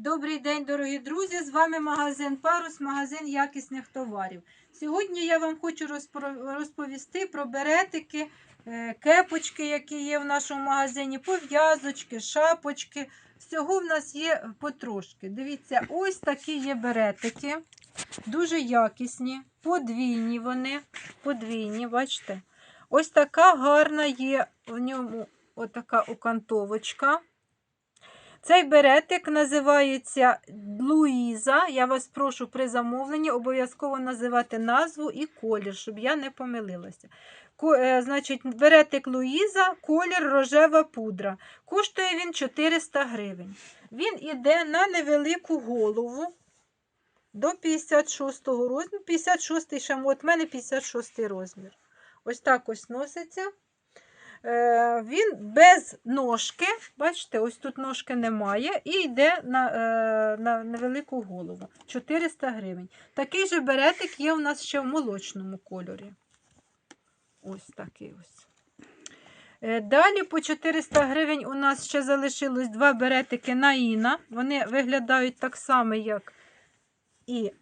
Добрий день, дорогі друзі! З вами магазин Парус, магазин якісних товарів. Сьогодні я вам хочу розповісти про беретики, е, кепочки, які є в нашому магазині, пов'язочки, шапочки. Всього в нас є потрошки. Дивіться, ось такі є беретики. Дуже якісні, подвійні вони. Подвійні, бачите? Ось така гарна є в ньому отака окантовочка. Цей беретик називається Луїза. Я вас прошу при замовленні обов'язково називати назву і колір, щоб я не помилилася. Е, значить, беретик Луїза, колір рожева пудра. Коштує він 400 гривень. Він іде на невелику голову до 56 розміру. 56 ще от в мене 56 розмір. Ось так ось носиться. Е, Він без ножки, бачите, ось тут ножки немає, і йде на е, на невелику голову. 400 гривень. Такий же беретик є у нас ще в молочному кольорі. Ось такий ось. Е, Далі по 400 гривень у нас ще залишилось два беретики на Іна. Вони виглядають так само, як і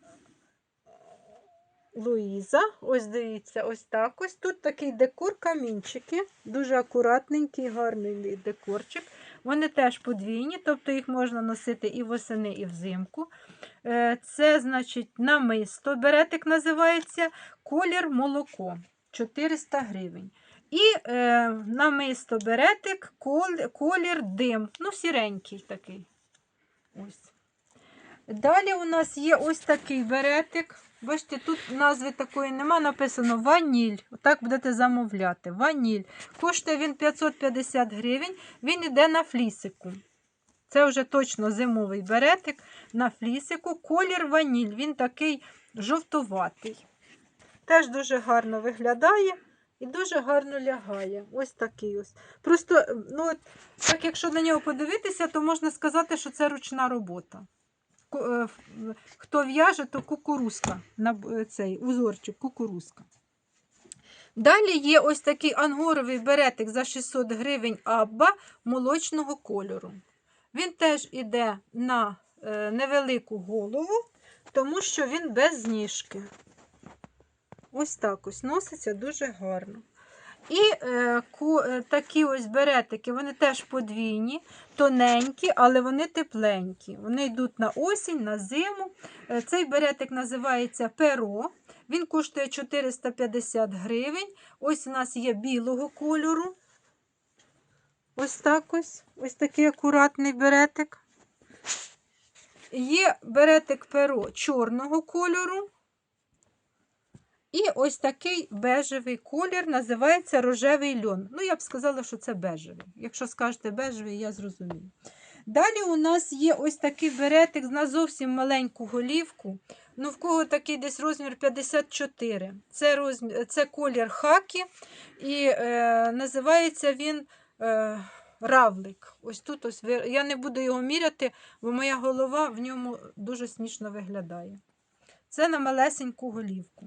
Луїза. Ось дивіться, ось так ось. Тут такий декор камінчики. Дуже акуратненький, гарний декорчик. Вони теж подвійні, тобто їх можна носити і восени, і взимку. Е, Це, значить, намисто. Беретик називається колір молоко. 400 гривень. І е, намисто беретик, колір дим. Ну, сіренький такий. Ось. Далі у нас є ось такий беретик. Бачите, тут назви такої нема, написано ваніль. Отак будете замовляти. Ваніль. Коштує він 550 гривень, він йде на флісику. Це вже точно зимовий беретик на флісику. Колір ваніль, він такий жовтуватий. Теж дуже гарно виглядає і дуже гарно лягає. Ось такий ось. Просто, ну, так якщо на нього подивитися, то можна сказати, що це ручна робота. Е, Хто в'яже, то кукурузка. Цей узорчик, кукурузка. Далі є ось такий ангоровий беретик за 600 гривень абба молочного кольору. Він теж іде на е, невелику голову, тому що він без ніжки. Ось так ось носиться дуже гарно. І е, е, такі ось беретики, вони теж подвійні, тоненькі, але вони тепленькі. Вони йдуть на осінь, на зиму. Е, цей беретик називається перо. Він коштує 450 гривень. Ось у нас є білого кольору. Ось так ось. Ось такий акуратний беретик. Є беретик перо чорного кольору. І ось такий бежевий колір називається рожевий льон. Ну, я б сказала, що це бежевий. Якщо скажете бежевий, я зрозумію. Далі у нас є ось такий беретик на зовсім маленьку голівку. Ну, в кого такий десь розмір 54. Це, розмір, це колір хакі, і е, називається він е, равлик. Ось тут ось я не буду його міряти, бо моя голова в ньому дуже смішно виглядає. Це на малесеньку голівку.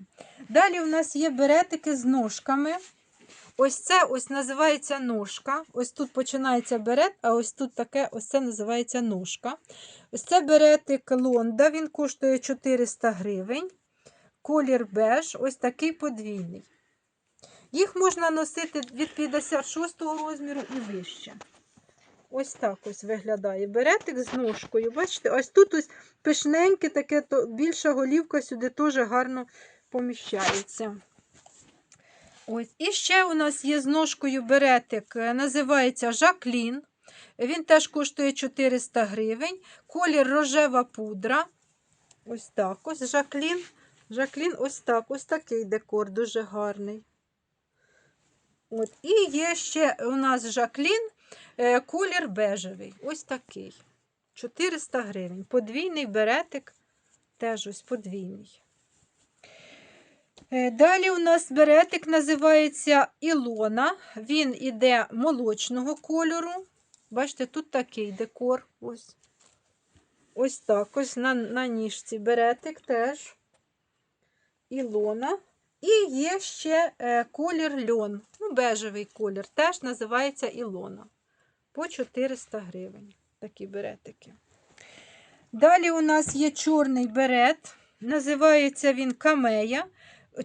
Далі у нас є беретики з ножками. Ось це ось називається ножка. Ось тут починається берет, а ось тут таке ось це називається ножка. Ось це беретик Лонда, він коштує 400 гривень. Колір беж, ось такий подвійний. Їх можна носити від 56 розміру і вище. Ось так ось виглядає беретик з ножкою. Бачите, ось тут ось пишненьке, таке то більша голівка сюди теж гарно поміщається. Ось. І ще у нас є з ножкою беретик, е, називається Жаклін. Він теж коштує 400 гривень. Колір рожева пудра. Ось так ось Жаклін. Жаклін ось так, ось такий декор, дуже гарний. От. І є ще у нас Жаклін, колір бежевий. Ось такий. 400 гривень. Подвійний беретик, теж ось подвійний. Е, Далі у нас беретик називається Ілона. Він іде молочного кольору. Бачите, тут такий декор. Ось ось так. Ось на, на ніжці беретик теж. Ілона. І є ще е, колір льон. Ну, бежевий колір. Теж називається Ілона. По 400 гривень. такі беретики. Далі у нас є чорний берет. Називається він камея.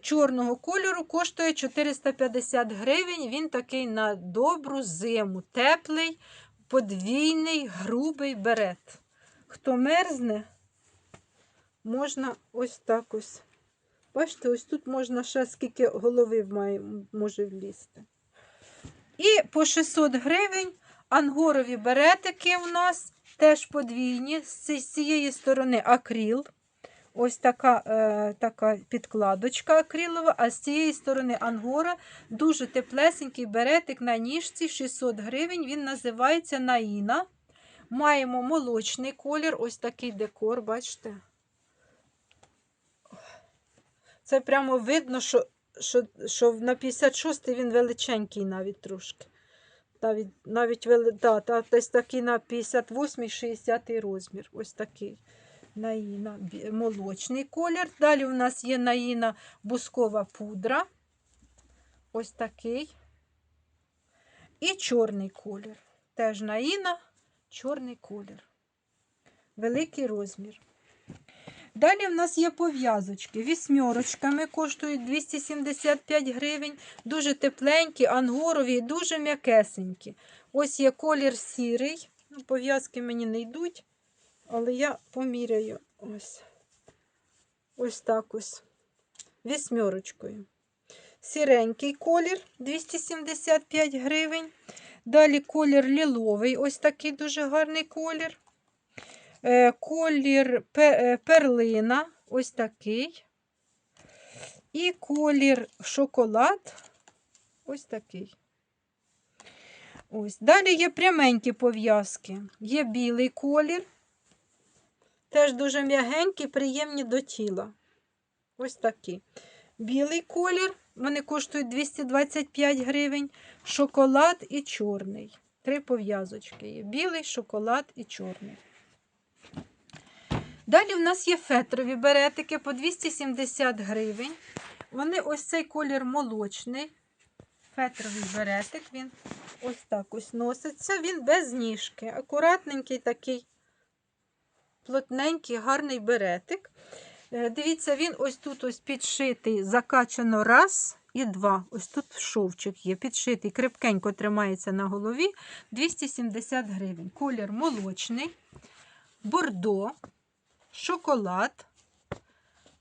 Чорного кольору коштує 450 гривень. Він такий на добру зиму. Теплий, подвійний, грубий берет. Хто мерзне, можна ось так ось. Бачите, ось тут можна ще скільки голови має, може влізти. І по 600 гривень ангорові беретики у нас теж подвійні. З цієї сторони акріл. Ось така, е, така підкладочка акрилова, а з цієї сторони ангора дуже теплесенький беретик на ніжці 600 гривень. Він називається Наїна. Маємо молочний колір, ось такий декор, бачите? Це прямо видно, що, що, що на 56-й він величенький навіть трошки. Навіть, навіть да, та, десь такий на 58-60 розмір. Ось такий. Наїна молочний колір. Далі у нас є наїна бускова пудра. Ось такий. І чорний колір. Теж наїна, чорний колір. Великий розмір. Далі в нас є пов'язочки. Вісьмерочками коштують 275 гривень. Дуже тепленькі, ангорові, і дуже м'якесенькі. Ось є колір сірий. Ну, Пов'язки мені не йдуть, але я поміряю ось. Ось так ось. Вісьмерочкою. Сіренький колір 275 гривень. Далі колір ліловий, ось такий дуже гарний колір. Е, Колір е, перлина, ось такий. І колір шоколад, ось такий. Ось. Далі є пряменькі пов'язки. Є білий колір. Теж дуже м'ягенькі, приємні до тіла. Ось такі. Білий колір, вони коштують 225 гривень. Шоколад і чорний. Три пов'язочки є: білий, шоколад і чорний. Далі в нас є фетрові беретики по 270 гривень. Вони ось цей колір молочний. Фетровий беретик, він ось так ось носиться. Він без ніжки. Акуратненький такий плотненький, гарний беретик. Е, Дивіться, він ось тут ось підшитий, закачано раз і два. Ось тут шовчик є, підшитий, крепкенько тримається на голові. 270 гривень. Колір молочний, бордо, шоколад,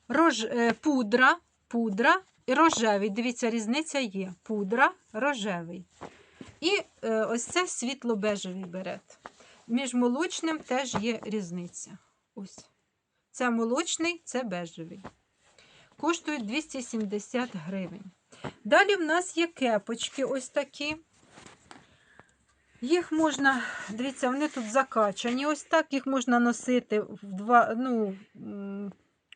рож... е, пудра, пудра і рожевий. Дивіться, різниця є. Пудра, рожевий. І е, ось це світло-бежевий берет. Між молочним теж є різниця. Ось. Це молочний, це бежевий. Коштують 270 гривень. Далі в нас є кепочки ось такі. Їх можна, дивіться, вони тут закачані. Ось так їх можна носити два, ну,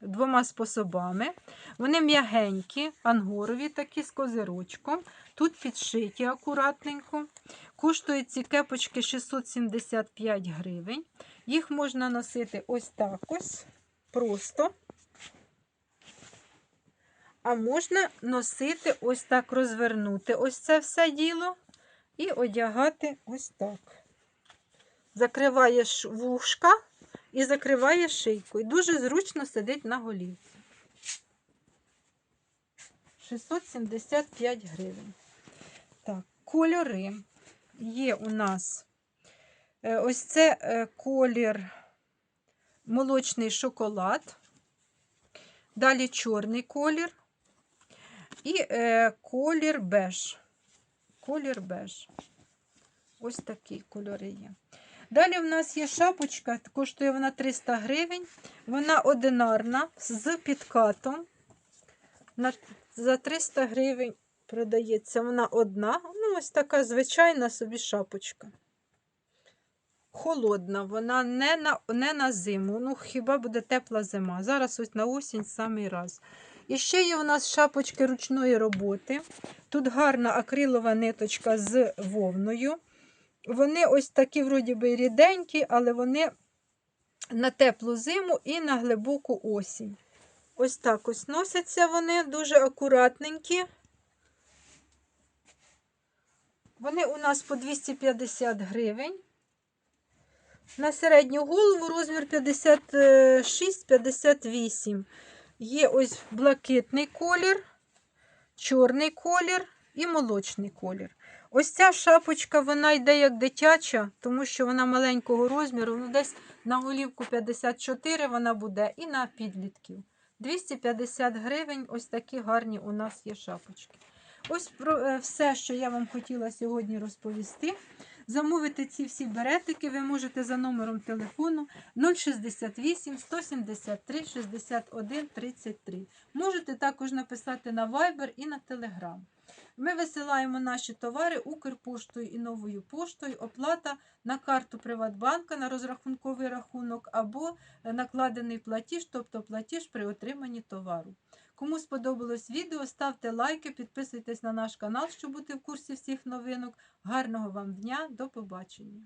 двома способами. Вони м'ягенькі, ангорові такі з козирочком. Тут підшиті акуратненько. Коштують ці кепочки 675 гривень. Їх можна носити ось так ось, просто. А можна носити ось так, розвернути ось це все діло і одягати ось так. Закриваєш вушка і закриваєш шийку. І дуже зручно сидить на голівці. 675 гривень. Так, кольори. Є у нас е, ось це е, колір молочний шоколад. Далі чорний колір і е, колір беж. Колір беж. Ось такі кольори є. Далі в нас є шапочка, коштує вона 300 гривень. Вона одинарна з підкатом. За 300 гривень продається вона одна. Ну, ось така звичайна собі шапочка. Холодна, вона не на, не на зиму. Ну, хіба буде тепла зима. Зараз ось на осінь самий раз. І ще є у нас шапочки ручної роботи. Тут гарна акрилова ниточка з вовною. Вони ось такі, вроді би, ріденькі, але вони на теплу зиму і на глибоку осінь. Ось так ось носяться вони, дуже акуратненькі. Вони у нас по 250 гривень. на середню голову розмір 56-58. Є ось блакитний колір, чорний колір і молочний колір. Ось ця шапочка вона йде як дитяча, тому що вона маленького розміру. Ну, десь на голівку 54 вона буде і на підлітків. 250 гривень. Ось такі гарні у нас є шапочки. Ось про е, все, що я вам хотіла сьогодні розповісти. Замовити ці всі беретики ви можете за номером телефону 068 173 61 33. Можете також написати на Viber і на Telegram. Ми висилаємо наші товари Укрпоштою і новою поштою. Оплата на карту Приватбанка на розрахунковий рахунок або накладений платіж, тобто платіж при отриманні товару. Кому сподобалось відео, ставте лайки, підписуйтесь на наш канал, щоб бути в курсі всіх новинок. Гарного вам дня, до побачення!